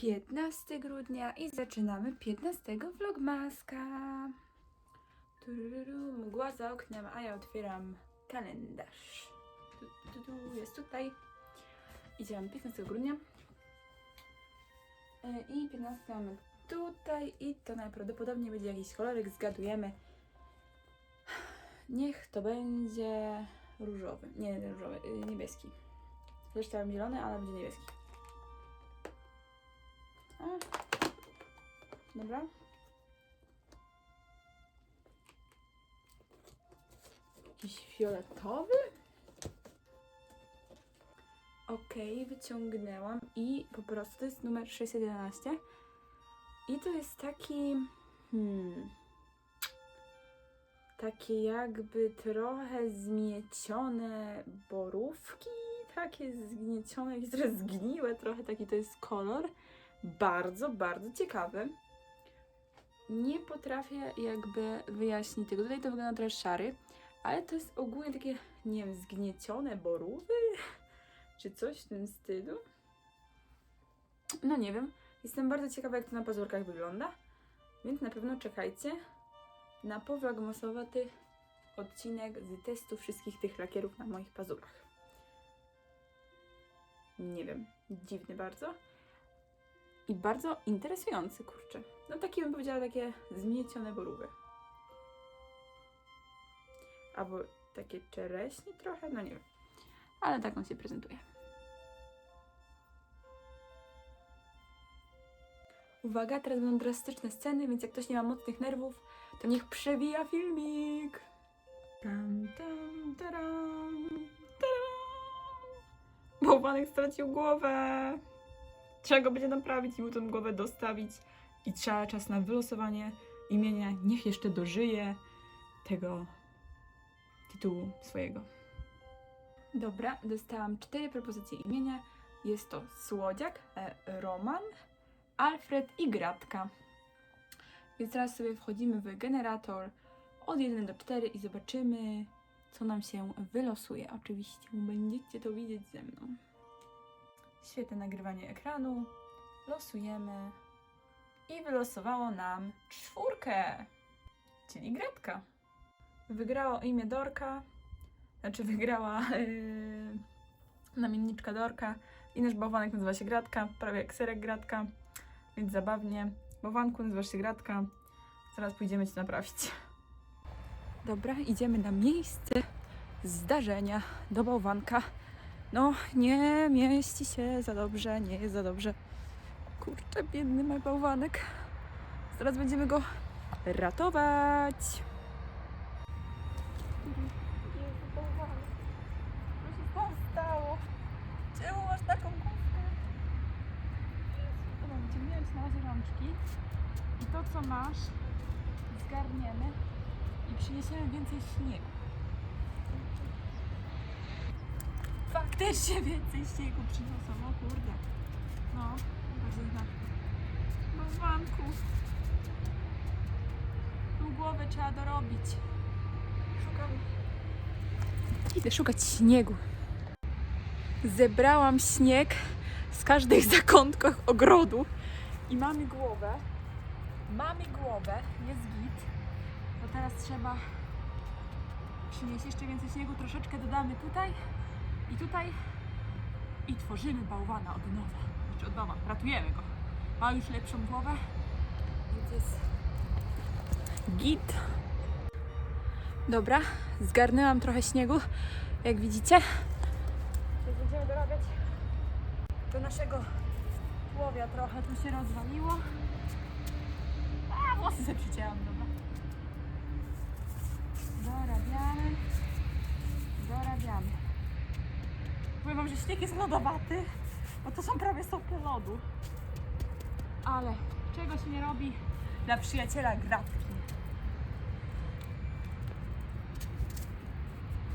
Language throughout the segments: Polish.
15 grudnia i zaczynamy 15 vlogmaska. Tururu, mgła za oknem, a ja otwieram kalendarz. Tu, tu, tu, jest tutaj. Idziemy 15 grudnia. E, I 15 mamy tutaj i to najprawdopodobniej będzie jakiś kolorek, zgadujemy. Niech to będzie różowy. Nie, różowy, y, niebieski. Też chciałam zielony, ale będzie niebieski. Dobra. Jakiś fioletowy? Okej, wyciągnęłam i po prostu to jest numer 611. I to jest taki. Hmm. Takie jakby trochę zmiecione borówki. Takie zgniecione, jakieś trochę zgniłe, trochę taki to jest kolor. Bardzo, bardzo ciekawy. Nie potrafię jakby wyjaśnić tego. Tutaj to wygląda trochę szary, ale to jest ogólnie takie, nie wiem, zgniecione borówy, czy coś w tym stylu. No nie wiem. Jestem bardzo ciekawa, jak to na pazurkach wygląda, więc na pewno czekajcie na powlogmasowaty odcinek z testu wszystkich tych lakierów na moich pazurach. Nie wiem, dziwny bardzo. I bardzo interesujący, kurczę. No takie bym powiedziała, takie zmiecione borówy. Albo takie czereśnie trochę, no nie wiem. Ale tak on się prezentuje. Uwaga, teraz będą drastyczne sceny, więc jak ktoś nie ma mocnych nerwów, to niech przewija filmik. Tam, tam, taram, taram. Bałwanek stracił głowę. Trzeba go będzie naprawić i mu tą głowę dostawić. I trzeba czas na wylosowanie imienia. Niech jeszcze dożyje tego tytułu swojego. Dobra, dostałam cztery propozycje imienia. Jest to Słodziak, e, Roman, Alfred i Gratka. Więc teraz sobie wchodzimy w generator od 1 do 4 i zobaczymy, co nam się wylosuje. Oczywiście będziecie to widzieć ze mną. Świetne nagrywanie ekranu. Losujemy. I wylosowało nam czwórkę, czyli Gratka. Wygrało imię Dorka, znaczy wygrała yy, namienniczka Dorka i nasz bałwanek nazywa się Gratka, prawie jak serek Gratka, więc zabawnie. Bałwanku nazywasz się Gratka, zaraz pójdziemy Cię naprawić. Dobra, idziemy na miejsce zdarzenia do bałwanka. No, nie mieści się za dobrze, nie jest za dobrze. Kurczę, biedny mój. Zaraz będziemy go ratować. Jezu, bałwanek. Co się tobą stało? Czemu masz taką główkę? Dobra, wyciągniemy ci na razie rączki. I to, co masz, zgarniemy i przyniesiemy więcej śniegu. Faktycznie więcej śniegu przyniosą, o kurde. No, bardzo znak. Bałwanku. Tą głowę trzeba dorobić. Szukam. Idę szukać śniegu. Zebrałam śnieg z każdej zakątkach ogrodu i mamy głowę. Mamy głowę, jest git. To teraz trzeba przynieść jeszcze więcej śniegu, troszeczkę dodamy tutaj i tutaj i tworzymy bałwana od nowa. Znaczy od nowa, ratujemy go. Ma już lepszą głowę, więc jest git. Dobra, zgarnęłam trochę śniegu, jak widzicie. Teraz będziemy dorabiać do naszego tułowia trochę. Tu się rozwaliło. A, włosy sobie dobra. Dorabiamy. Wam, że śnieg jest lodowaty, bo to są prawie stopy lodu. Ale czego się nie robi dla przyjaciela gratki.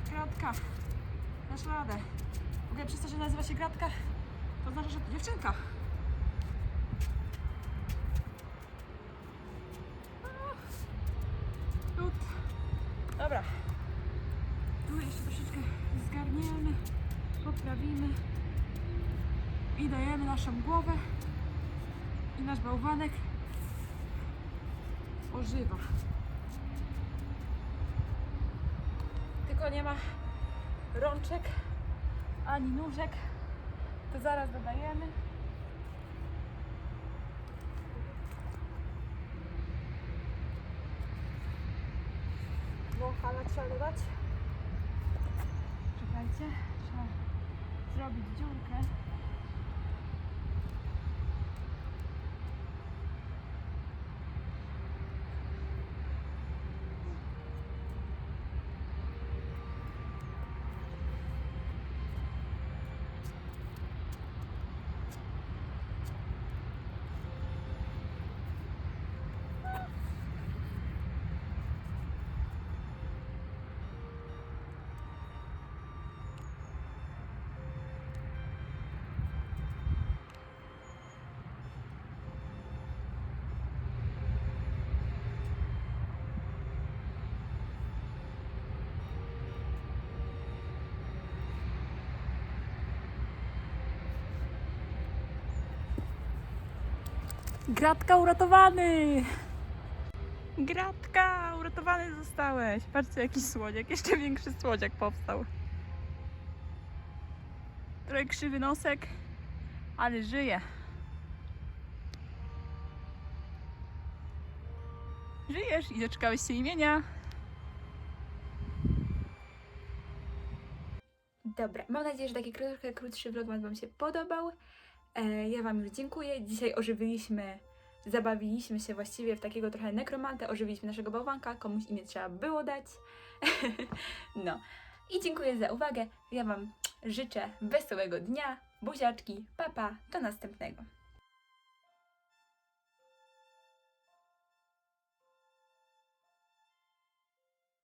Gratka. Dasz radę. W ogóle przez to, że nazywa się Gratka, to znaczy, że to dziewczynka. Dobra. Tu jeszcze troszeczkę zgarniemy, poprawimy i dajemy naszą głowę I nasz bałwanek ożywa. Tylko nie ma rączek ani nóżek. To zaraz dodajemy. Wąchala trzeba dodać. Czekajcie, trzeba zrobić dziurkę. Gratka uratowany! Gratka, uratowany zostałeś. Patrzcie, jaki słodziak. Jeszcze większy słodziak powstał. Trochę krzywy nosek, ale żyje. Żyjesz i doczekałeś się imienia. Dobra, mam nadzieję, że taki trochę krótszy vlog Wam się podobał. E, ja Wam już dziękuję. Dzisiaj ożywiliśmy, zabawiliśmy się właściwie w takiego trochę nekromantę, ożywiliśmy naszego bałwanka, komuś imię trzeba było dać. no. I dziękuję za uwagę. Ja Wam życzę wesołego dnia, buziaczki, papa, do następnego.